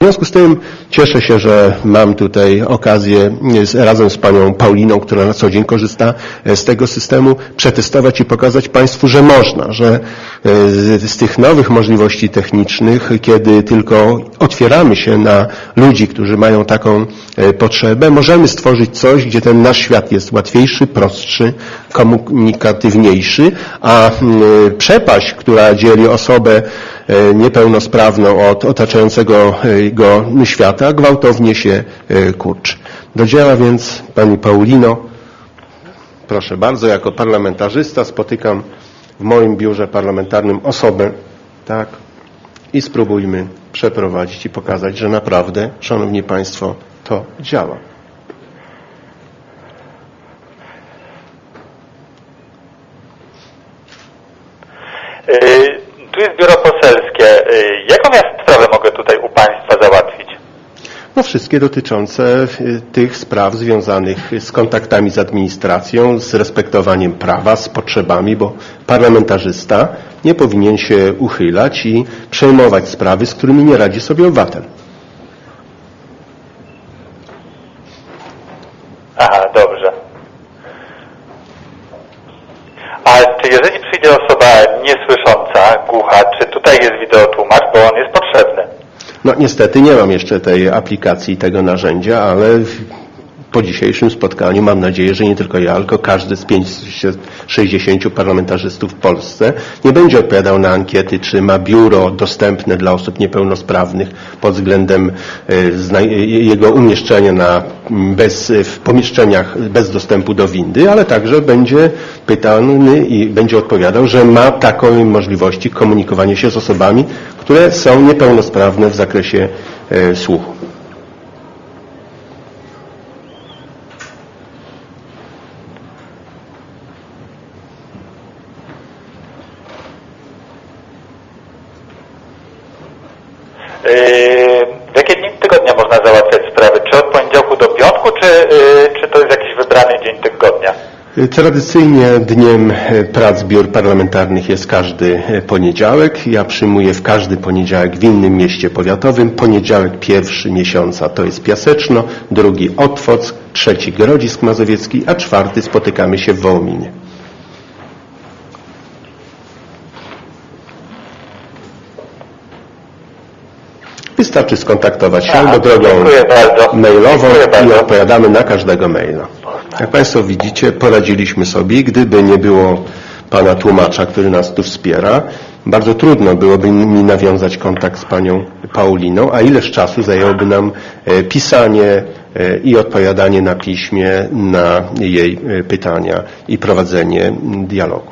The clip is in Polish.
W związku z tym cieszę się, że mam tutaj okazję z, razem z panią Pauliną, która na co dzień korzysta e, z tego systemu, przetestować i pokazać państwu, że można, że e, z, z tych nowych możliwości technicznych, kiedy tylko otwieramy się na ludzi, którzy mają taką e, potrzebę, możemy stworzyć coś, gdzie ten nasz świat jest łatwiejszy, prostszy, komunikatywniejszy, a mm, przepaść, która dzieli osobę niepełnosprawną od otaczającego e, go świata, gwałtownie się e, kurczy. Do więc Pani Paulino, proszę bardzo, jako parlamentarzysta spotykam w moim biurze parlamentarnym osobę, tak, i spróbujmy przeprowadzić i pokazać, że naprawdę, Szanowni Państwo, to działa. Tu jest biuro poselskie. Y, Jaką ja sprawę mogę tutaj u Państwa załatwić? No wszystkie dotyczące y, tych spraw związanych z kontaktami z administracją, z respektowaniem prawa, z potrzebami, bo parlamentarzysta nie powinien się uchylać i przejmować sprawy, z którymi nie radzi sobie obywatel. Aha, dobrze. A czy jeżeli przyjdzie osoba niesłysząca, głucha, czy tutaj jest wideotłumacz, bo on jest potrzebny? No niestety nie mam jeszcze tej aplikacji, tego narzędzia, ale po dzisiejszym spotkaniu mam nadzieję, że nie tylko ja, tylko każdy z 560 parlamentarzystów w Polsce nie będzie odpowiadał na ankiety, czy ma biuro dostępne dla osób niepełnosprawnych pod względem e, zna- jego umieszczenia na, m, bez, w pomieszczeniach bez dostępu do windy, ale także będzie pytany i będzie odpowiadał, że ma taką możliwości komunikowania się z osobami, które są niepełnosprawne w zakresie e, słuchu. W jakie dni tygodnia można załatwiać sprawy? Czy od poniedziałku do piątku, czy, yy, czy to jest jakiś wybrany dzień tygodnia? Tradycyjnie dniem e, prac biur parlamentarnych jest każdy poniedziałek. Ja przyjmuję w każdy poniedziałek w innym mieście powiatowym. Poniedziałek pierwszy miesiąca to jest Piaseczno, drugi Otwock, trzeci Grodzisk Mazowiecki, a czwarty spotykamy się w Wołominie. Wystarczy skontaktować się Aha, albo drogą mailową i odpowiadamy na każdego maila. Jak Państwo widzicie, poradziliśmy sobie. Gdyby nie było Pana tłumacza, który nas tu wspiera, bardzo trudno byłoby mi nawiązać kontakt z Panią Pauliną, a ileż czasu zajęłoby nam e, pisanie e, i odpowiadanie na piśmie na jej e, pytania i prowadzenie dialogu.